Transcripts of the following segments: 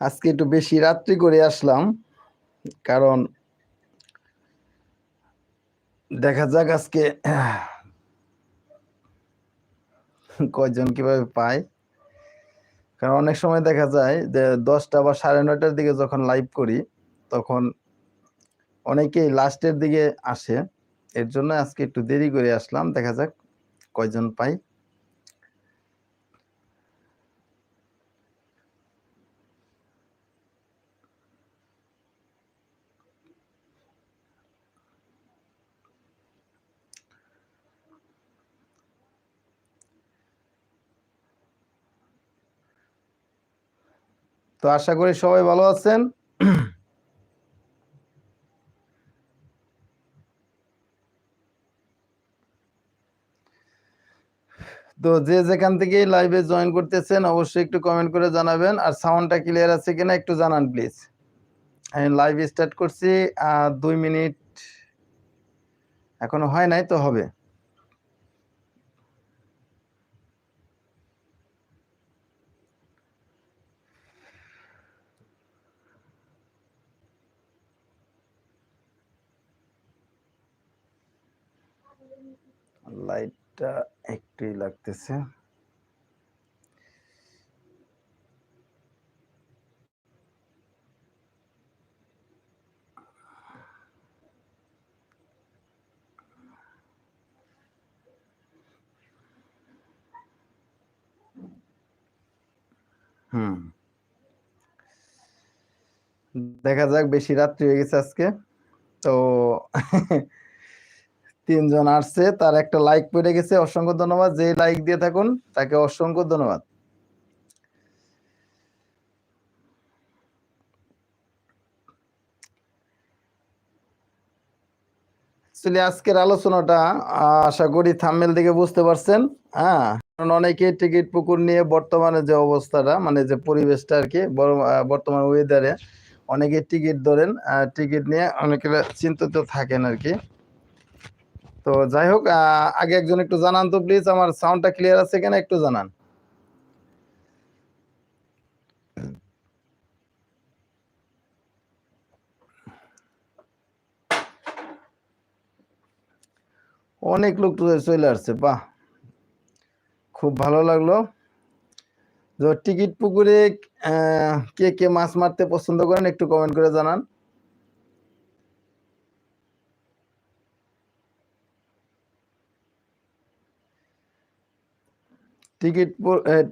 আজকে একটু বেশি রাত্রি করে আসলাম, কারণ দেখা যাক আজকে কয়জন কীভাবে পায়। কারণ অনেক সময় দেখা যায় যে দশটা বা সাড়ে নয়টার দিকে যখন লাইভ করি, তখন অনেকেই লাস্টের দিকে আসে। এর জন্য আজকে একটু দেরি করে আসলাম। দেখা যাক কয়জন পাই। তো আশা করি সবাই ভালো আছেন। তো যে যেখান থেকে লাইভে জয়েন করতেছেন, অবশ্যই একটু কমেন্ট করে জানাবেন। আর সাউন্ডটা ক্লিয়ার আছে কিনা একটু জানান প্লিজ আমি লাইভ স্টার্ট করছি দুই মিনিট এখনও হয় নাই তো হবে। লাইটটা একটুই লাগতেছে। হুম। দেখা যাক বেশি রাত্রি হয়ে গেছে আজকে। তো তিনজন আসছে, তার একটা লাইক পড়ে গেছে, অসংখ্য ধন্যবাদ। যে লাইক দিয়ে থাকুন, তাকে অসংখ্য ধন্যবাদ। আজকের আলোচনাটা আশা করি থাম্মেল থেকে বুঝতে পারছেন। হ্যাঁ কারণ অনেকে টিকিট পুকুর নিয়ে বর্তমানে যে অবস্থাটা মানে যে পরিবেশটা আর কি বর্তমান ওয়েদারে অনেকে টিকিট ধরেন টিকিট নিয়ে অনেকে চিন্তিত থাকেন আর কি। তো যাই হোক আগে একজন একটু জানান তো প্লিজ আমার সাউন্ডটা ক্লিয়ার আছে কিনা একটু জানান। অনেক লোক চলে আসছে, বাহ। খুব ভালো লাগল। টিকিট পুকুরে কে কে মাছ মারতে পছন্দ করেন একটু কমেন্ট করে জানান। টিকিট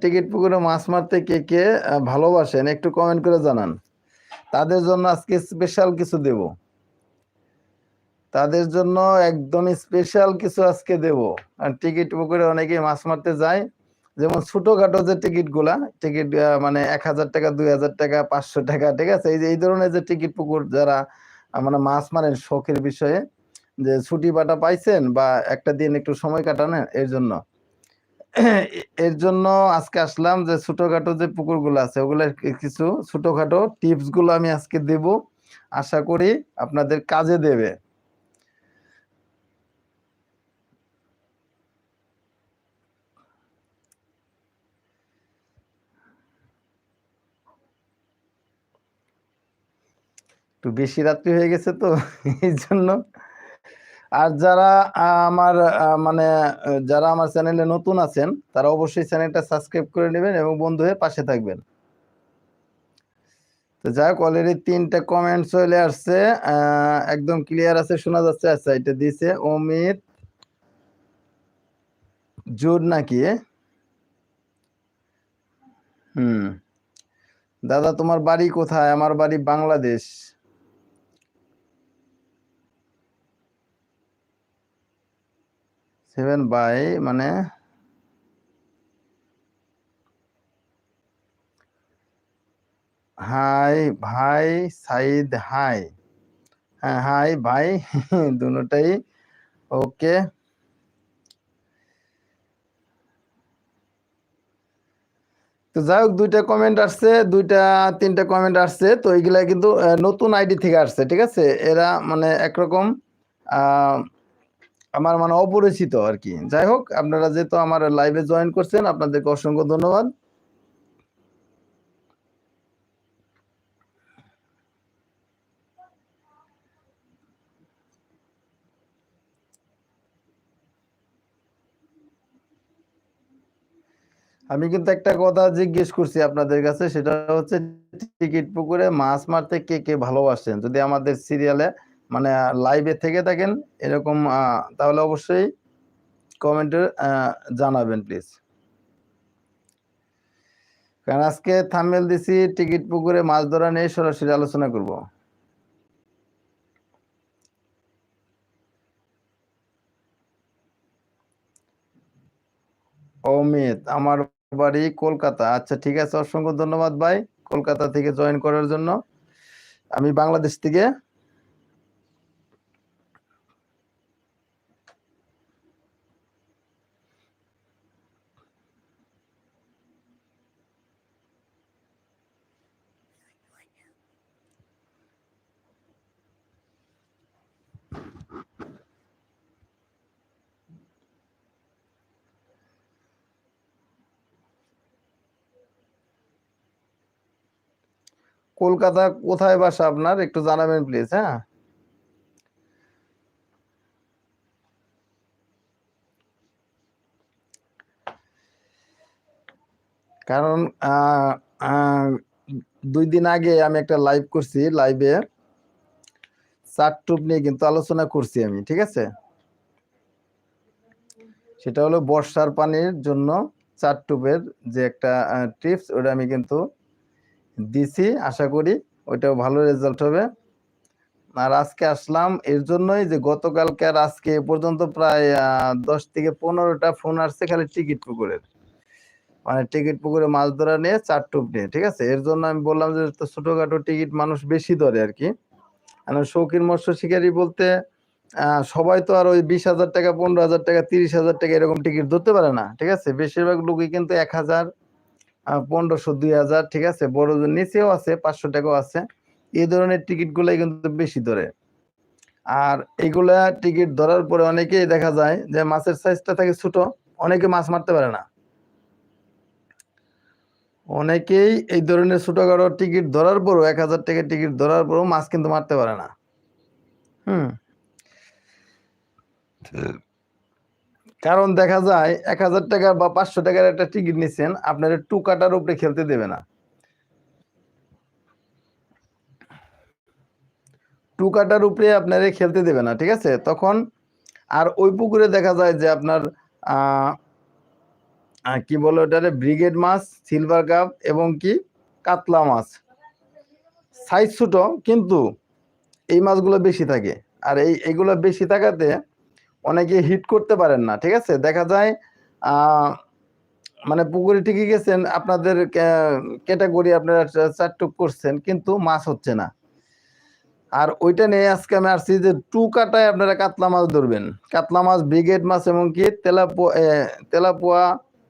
টিকিট পুকুরে মাছ মারতে কে কে ভালোবাসেন একটু কমেন্ট করে জানান। তাদের জন্য আজকে স্পেশাল কিছু দেব। তাদের জন্য একদম স্পেশাল কিছু আজকে দেব। আর টিকিট পুকুরে অনেকেই মাছ মারতে যায়। যেমন ছোটখাটো যে টিকিটগুলা টিকিট মানে এক হাজার টাকা, দুই হাজার টাকা, পাঁচশো টাকা, ঠিক আছে? এই যে, এই ধরনের যে টিকিট পুকুর যারা মানে মাছ মারেন শখের বিষয়ে, যে ছুটি বাটা পাইছেন বা একটা দিন একটু সময় কাটানেন এর জন্য। এর জন্য আজকে আসলাম যে ছোটখাটো যে পুকুরগুলো আছে ওগুলোর কিছু ছোটখাটো টিপসগুলো আমি আজকে দেব। আশা করি আপনাদের কাজে দেবে। একটু বেশি রাত্রি হয়ে গেছে তো, এই জন্য আর যারা আমার মানে যারা আমার চ্যানেলে নতুন আছেন, তারা অবশ্যই চ্যানেলটা সাবস্ক্রাইব করে নেবেন এবং বন্ধু হয়ে পাশে থাকবেন। তো যাই হোক অলরেডি তিনটা কমেন্ট চলে আসছে। একদম ক্লিয়ার আছে, শোনা যাচ্ছে। আচ্ছা এটা দিছে অমিত জোর নাকি? হুম। দাদা, তোমার বাড়ি কোথায়? আমার বাড়ি বাংলাদেশ। সেভেন বাই মানে হাই ভাই সাইদ হাই হ্যাঁ হাই ভাই দুটাই ওকে তো যাই হোক দুইটা কমেন্ট আসছে দুইটা তিনটা কমেন্ট আসছে তো এইগুলা কিন্তু নতুন আইডি থেকে আসছে ঠিক আছে? এরা মানে একরকম আহ, আমার মানে অপরিচিত আর কি যাই হোক, আপনারা যেহেতু আমার লাইভে জয়েন করছেন, আপনাদেরকে অসংখ্য ধন্যবাদ। আমি কিন্তু একটা কথা জিজ্ঞেস করছি আপনাদের কাছে, সেটা হচ্ছে টিকিট পুকুরে মাছ মারতে কে কে ভালোবাসেন? যদি আমাদের সিরিয়ালে মানে লাইভে থেকে থাকেন এরকম তাহলে অবশ্যই কমেন্টে জানাবেন প্লিজ কারণ আজকে থামেল দিছি টিকিট পুকুরে মাছ ধরা নিয়ে সরাসরি আলোচনা করব। অমিত, আমার বাড়ি কলকাতা। আচ্ছা ঠিক আছে, অসংখ্য ধন্যবাদ ভাই, কলকাতা থেকে জয়েন করার জন্য। আমি বাংলাদেশ থেকে কলকাতা কোথায় বাসা আপনার? একটু জানাবেন প্লিজ হ্যাঁ? কারণ দুই দিন আগে আমি একটা লাইভ করছি লাইভে চার টুপ নিয়ে কিন্তু আলোচনা করছি আমি, ঠিক আছে? সেটা হলো বর্ষার পানির জন্য চার টুপের যে একটা টিপস ওটা আমি কিন্তু দিছি, আশা করি ওইটাও ভালো রেজাল্ট হবে। আর আজকে আসলাম এর জন্যই যে গতকালকে আর আজকে এ পর্যন্ত প্রায় দশ থেকে পনেরোটা ফোন আসছে খালি টিকিট পুকুরের। মানে টিকিট পুকুরে মাছ ধরা নিয়ে চার টুপ নিয়ে, ঠিক আছে? এর জন্য আমি বললাম যে ছোটখাটো টিকিট মানুষ বেশি ধরে আর কি। শৌখিন মৎস্য শিকারী বলতে সবাই তো আর ওই বিশ হাজার টাকা, পনেরো হাজার টাকা, তিরিশ হাজার টাকা এরকম টিকিট ধরতে পারে না, ঠিক আছে? বেশিরভাগ লোকই কিন্তু এক হাজার পনেরোশো, দুই হাজার, ঠিক আছে? বড় নিচেও আছে, পাঁচশো টাকাও আছে। এই ধরনের টিকিট গুলাই কিন্তু বেশি ধরে। আর এইগুলা টিকিট ধরার পরে অনেকেই দেখা যায় যে মাছের সাইজটা থাকে ছোট, অনেকে মাছ মারতে পারে না। অনেকেই এই ধরনের ছোটখাটো টিকিট ধরার পরও, এক হাজার টাকা টিকিট ধরার পরও মাছ কিন্তু মারতে পারে না। হুম। কারণ দেখা যায় এক হাজার টাকার বা পাঁচশো টাকার একটা টিকিট নিচ্ছেন আপনার টু কাটার উপরে খেলতে দেবে না। টু কাটার উপরে আপনার খেলতে দেবে না, ঠিক আছে? তখন আর ওই পুকুরে দেখা যায় যে আপনার কি বলে ওটারে? ব্রিগেড মাছ, সিলভার কাপ এবং কি? কাতলা মাছ। সাইজ ছোট, কিন্তু এই মাছগুলো বেশি থাকে। আর এই এইগুলো বেশি থাকাতে অনেকে হিট করতে পারেন না, ঠিক আছে? দেখা যায় মানে পুকুরে ঠিকই গেছেন, আপনাদের ক্যাটাগরি আপনারা চারটুক করছেন, কিন্তু মাছ হচ্ছে না। আর ওইটা নিয়ে আজকে আমি আসছি যে টু কাটায় আপনারা কাতলা মাছ ধরবেন। কাতলা মাছ, ব্রিগেড মাছ এবং কি তেলাপোয়া তেলাপোয়া,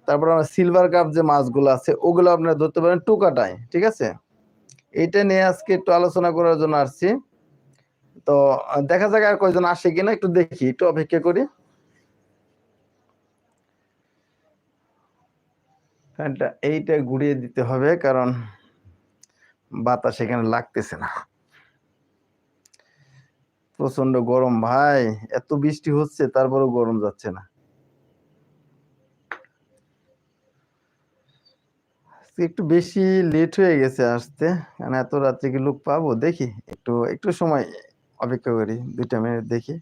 তারপর আমার সিলভার কাপ যে মাছগুলো আছে, ওগুলো আপনারা ধরতে পারেন টু কাটায়, ঠিক আছে? এইটা নিয়ে আজকে একটু আলোচনা করার জন্য আসছি। তো দেখা যাক আর কয়জন আসে কিনা, একটু দেখি, একটু অপেক্ষা করি। ফ্যানটা এইটা ঘুরিয়ে দিতে হবে, কারণ বাতাস এখানে লাগতেছে না। প্রচণ্ড গরম, ভাই, এত বৃষ্টি হচ্ছে, তারপরেও গরম যাচ্ছে না। একটু বেশি লেট হয়ে গেছে আসতে, কারণ এত রাত্রে কি লোক পাবো? দেখি, একটু একটু সময় অপেক্ষা করি দুইটা মিনিট দেখি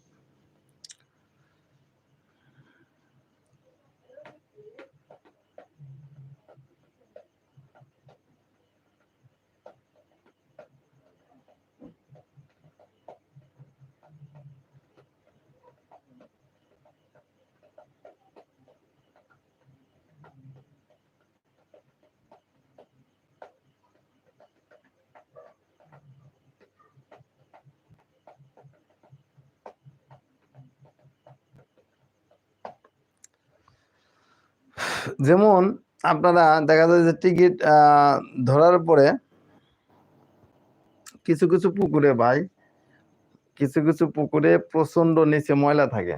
যেমন আপনারা দেখা যায় যে টিকিট ধরার পরে কিছু কিছু পুকুরে ভাই, কিছু কিছু পুকুরে প্রচণ্ড নিচে ময়লা থাকে।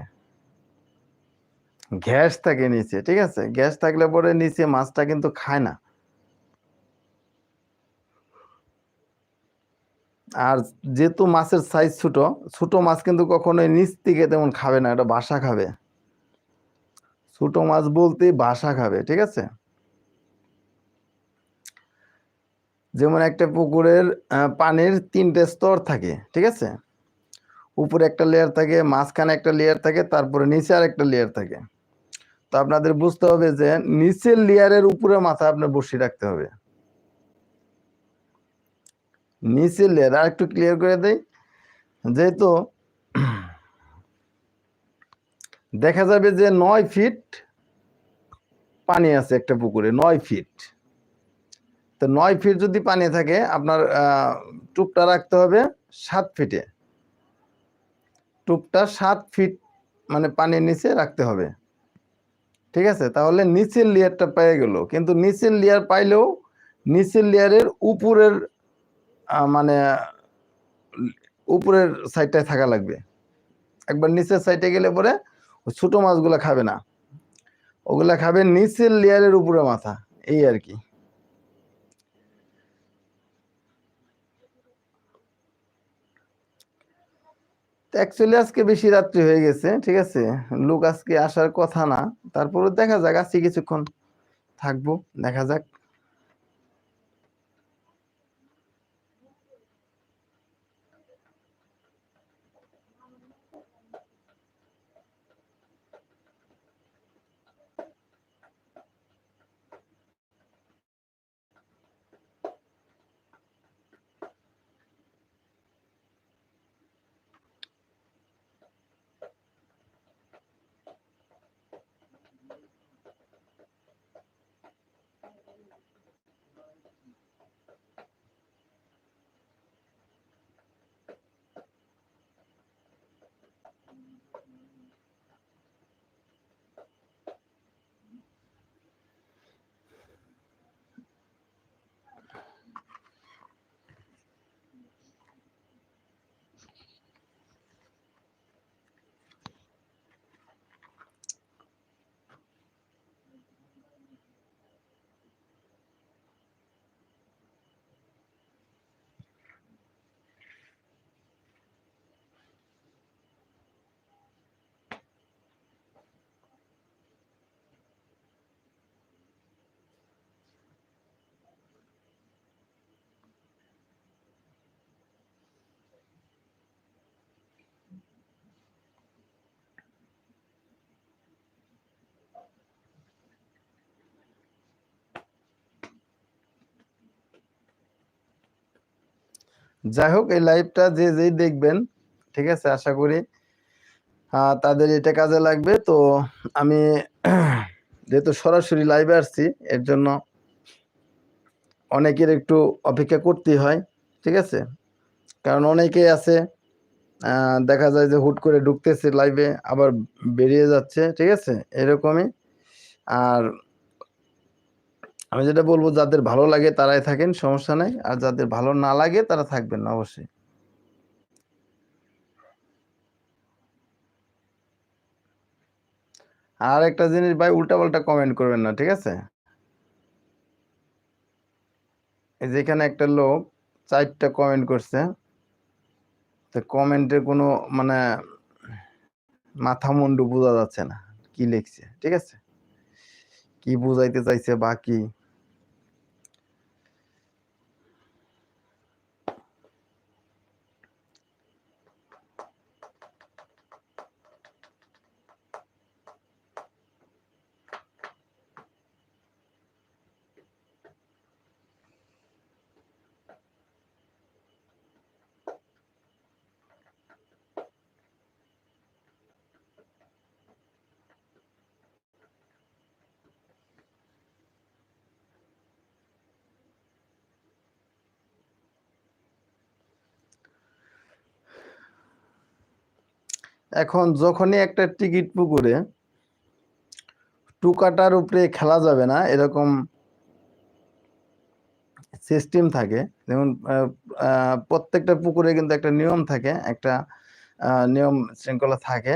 গ্যাস থাকে নিচে, ঠিক আছে? গ্যাস থাকলে পরে নিচে মাছটা কিন্তু খায় না। আর যেহেতু মাছের সাইজ ছোট ছোট মাছ কিন্তু কখনোই নিচ থেকে তেমন খাবে না, এটা বাসা খাবে। ছোট মাছ বলতে বাসা খাবে, ঠিক আছে? যেমন একটা পুকুরের পানির তিনটে স্তর থাকে, ঠিক আছে? উপরে একটা লেয়ার থাকে, মাঝখানে একটা লেয়ার থাকে, তারপরে নিচে আর একটা লেয়ার থাকে। তো আপনাদের বুঝতে হবে যে নিচের লেয়ারের উপরে মাথা আপনার বসিয়ে রাখতে হবে। নিচের লেয়ার আর একটু ক্লিয়ার করে দেয় যেহেতু দেখা যাবে যে নয় ফিট পানি আছে একটা পুকুরে, নয় ফিট তো নয় ফিট যদি পানি থাকে, আপনার টুপটা রাখতে হবে সাত ফিটে টুপটা সাত ফিট মানে পানির নিচে রাখতে হবে। ঠিক আছে? তাহলে নিচের লেয়ারটা পেয়ে গেল। কিন্তু নিচের লেয়ার পাইলেও নিচের লেয়ারের উপরের মানে উপরের সাইডটায় থাকা লাগবে। একবার নিচের সাইডে গেলে পরে ছোট মাছগুলা খাবে না। ওগুলা খাবে নিচের লেয়ারের উপরে মাথা, এই আর কি। অ্যাকচুয়ালি আজকে বেশি রাত্রি হয়ে গেছে, ঠিক আছে? লোক আজকে আসার কথা না। তারপরে দেখা যাক, আজকে কিছুক্ষণ থাকব, দেখা যাক। যাই হোক, এই লাইভটা যে যেই দেখবেন, ঠিক আছে, আশা করি তাদের এটা কাজে লাগবে। তো আমি যেহেতু সরাসরি লাইভে আসছি, এর জন্য অনেকের একটু অপেক্ষা করতেই হয়, ঠিক আছে? কারণ অনেকেই আছে দেখা যায় যে হুট করে ঢুকতেছে লাইভে আবার বেরিয়ে যাচ্ছে, ঠিক আছে? এরকমই। আর আমি যেটা বলব, যাদের ভালো লাগে তারাই থাকেন, সমস্যা নাই। আর যাদের ভালো না লাগে, তারা থাকবেন না, অবশ্যই। আর একটা জিনিস ভাই, উল্টাপাল্টা কমেন্ট করবেন না, ঠিক আছে? এই যেখানে একটা লোক চারটা কমেন্ট করছে। তো কমেন্টের কোনো মানে মাথা মুন্ডু বোঝা যাচ্ছে না, কি লিখছে, ঠিক আছে? কি বুঝাইতে চাইছে বা কি এখন যখনই একটা টিকিট পুকুরে টু কাটার উপরে খেলা যাবে না, এরকম সিস্টেম থাকে। যেমন প্রত্যেকটা পুকুরে কিন্তু একটা নিয়ম থাকে, একটা নিয়ম শৃঙ্খলা থাকে।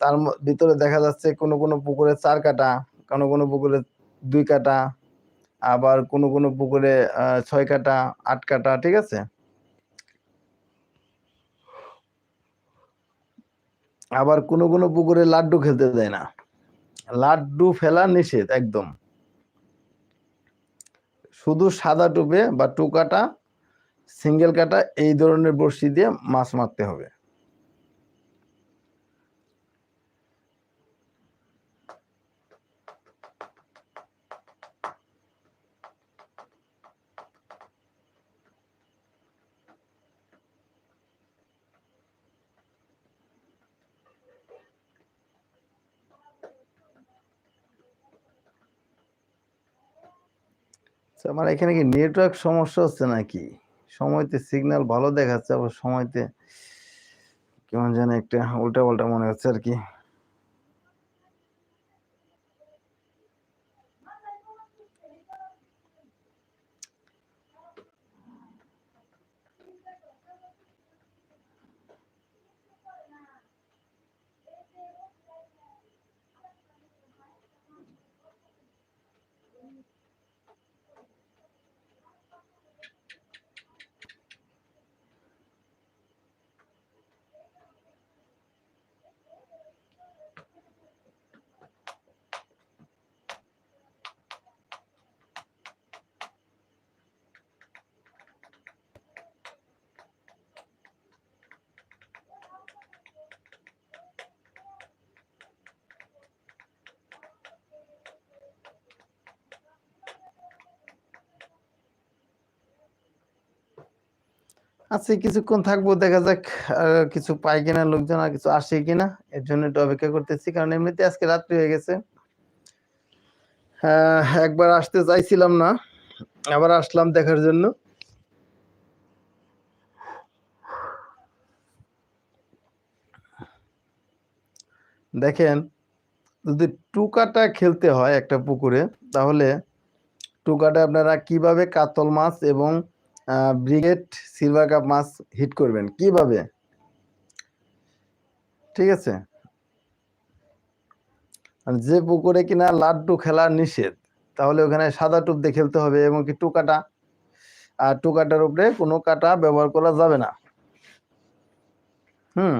তার ভিতরে দেখা যাচ্ছে কোনো কোনো পুকুরে চার কাটা, কোনো কোনো পুকুরে দুই কাটা, আবার কোনো কোনো পুকুরে ছয় কাটা, আট কাটা, ঠিক আছে? আবার কোনো কোনো পুকুরে লাড্ডু খেলতে দেয় না। লাড্ডু ফেলা নিষেধ, একদম। শুধু সাদা টুপে বা টুকাটা, সিঙ্গেল কাটা, এই ধরনের বড়শি দিয়ে মাছ মারতে হবে। আমার এখানে কি নেটওয়ার্ক সমস্যা হচ্ছে নাকি? সময়তে সিগন্যাল ভালো দেখাচ্ছে, আবার সময়তে কেমন যেন একটা উল্টা পাল্টা মনে হচ্ছে আর কি। আচ্ছা কিছুক্ষণ থাকব, দেখা যাক কিছু পাই কিনা, লোকজন আর কিছু আসে কিনা। এর জন্য একটু অপেক্ষা করতেছি, কারণ এমনিতে আজকে রাত্রি হয়ে গেছে। একবার আসতে চাইছিলাম না, আবার আসলাম দেখার জন্য। দেখেন, যদি টুকাটা খেলতে হয় একটা পুকুরে, তাহলে টুকাটা আপনারা কীভাবে কাতল মাছ এবং ব্রিগেড সিলভার কাপ মাছ হিট করবেন। কীভাবে? ঠিক আছে। যে পুকুরে কিনা লাড্ডু খেলা নিষেধ, তাহলে ওখানে সাদা টুপ দিয়ে খেলতে হবে এবং কি টুকাটা? আর টুকাটার উপরে কোনো কাটা ব্যবহার করা যাবে না। হুম।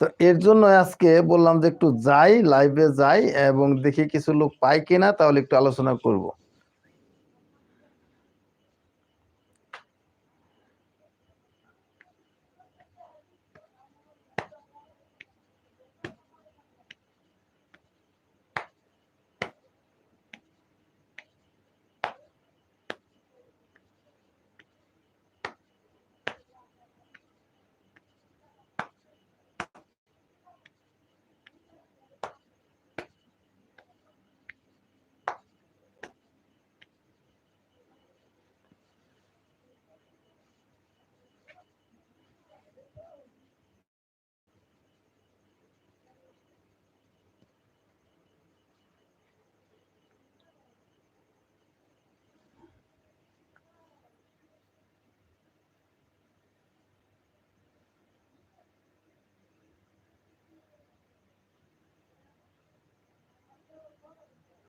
তো এর জন্য আজকে বললাম যে একটু যাই লাইভে যাই এবং দেখি কিছু লোক পাই কিনা, তাহলে একটু আলোচনা করব।